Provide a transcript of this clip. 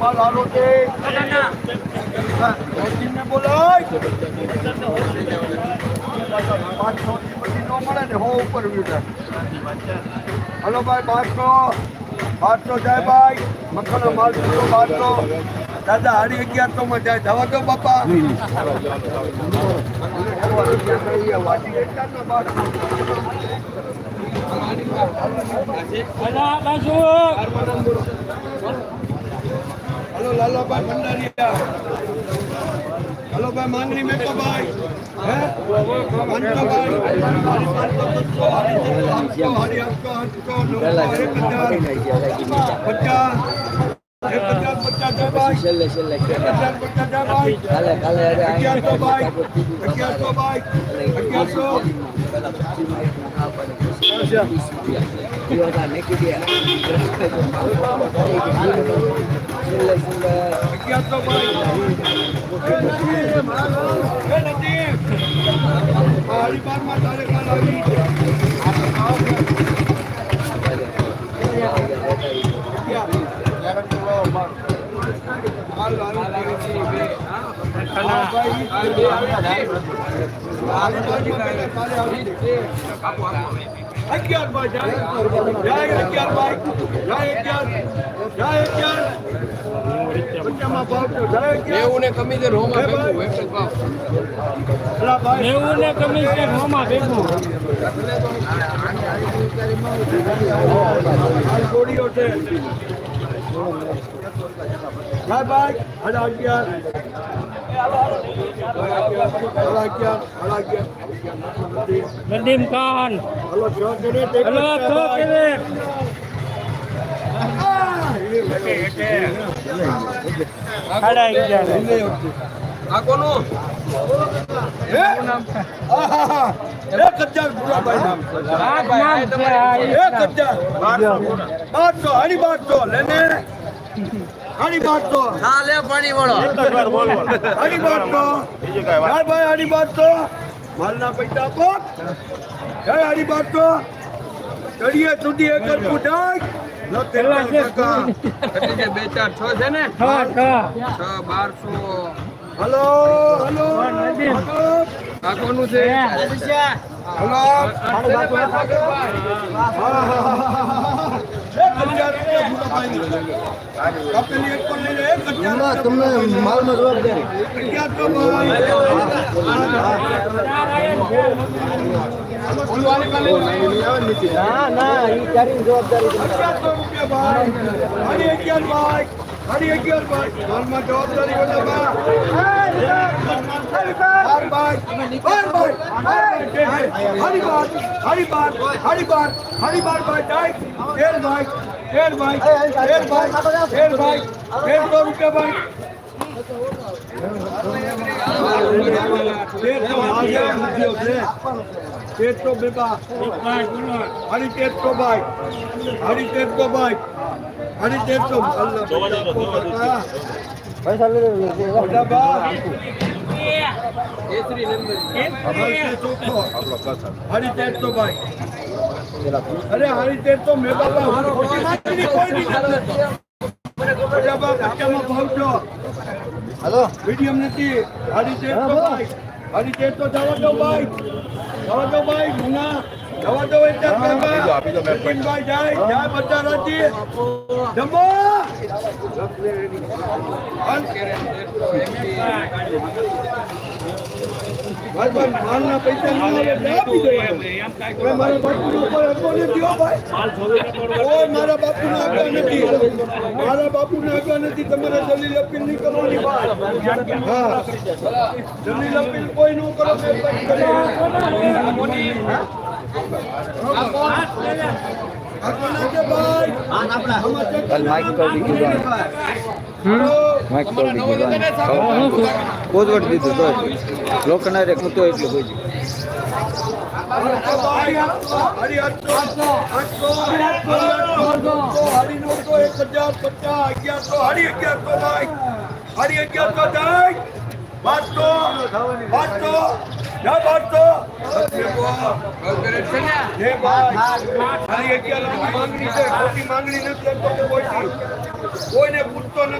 માલ હાલો છે ખેતીને બોલાય. પાંચસો નો મળે ને ઉપર વ્યૂ હલો ભાઈ બારસો બારસો જાય ભાઈ. મકાનો માલ પૂરો બારસો દાદા, હાડી અગિયારસો માં જાય. જવા દો બાપા. હલો લાલાભાઈ ભંડારીયા હલો ભાઈ માંગણી મેકો ભાઈ હે પાંચસો ભાઈ પાંચસો આઠસો હરી આઠસો આઠસો નવસો એક અગિયાર ભાઈ જાય અગિયાર ભાઈ. જાય અગિયાર જાય અગિયાર જાય ને કમી દે રોમાં ભેગું એક જ ભાવ નેવું ને કમીઝ ને ભેગું ગોળીઓ છે. ભાઈ ભાઈ સાડા અગિયાર. નદીમ ખાન હલો છ કેરેટ હલો ભાઈ. કેરેટ સાડા અગિયાર આ કોનું હે? આહાહા. એક હજાર ભૂરાભાઈ નામ છે. આ જ નામ છે આ ઈ એક હજાર બારસો હાડી બારસો લેને હાડી બારસો હા લે પાણી વાળો. હાડી બારસો ભાઈ ભાઈ હાડી બારસો માલના પૈસા આપો. જય હાડી બારસો ચડીએ સુધી એક જ ફૂટાય. બે ચાર છ છે ને? છ છ છ બારસો. હલો. હલો. કોનું છે. હલો. તમને માલમાં જવાબદારી અગિયાર ના ના એ તારી જવાબદારી સાડી અગિયાર ભાઈ. ઘરમાં જવાબદારી વધારવા. રૂપિયા ભાઈ. તેરસો બેબા હરી તેરસો ભાઈ હરી તેરસો ભાઈ હરી નંબર હરી તેરસો ભાઈ અરે હરી તેરસો મેં બાબા કોઈ નહીં છો હલો. મીડિયમ નથી. હરી તો ભાઈ. છે તો જવા દો ભાઈ. જવા દો ભાઈ મુના. જવા દો એક ચાર બાબા ભાઈ જાય જાય બધા રાજી જમો ભાઈ ભાઈ માલના પૈસા ના આવે એટલે આપી દેવાના. હવે મારા બાપુનો કોઈ હક્કો નથી હો ભાઈ કોઈ મારા બાપુનો હક્કો નથી મારા બાપુનો હક્કો નથી તમારે દલીલ અપીલ નહીં કરવાની ભાઈ હા દલીલ અપીલ કોઈ ન કરો ભાઈ આપણા માઇક તો દીધું તો દીધું તો લોકના રે કૂતો એટલે કોઈ કોઈને પૂછતો નથી.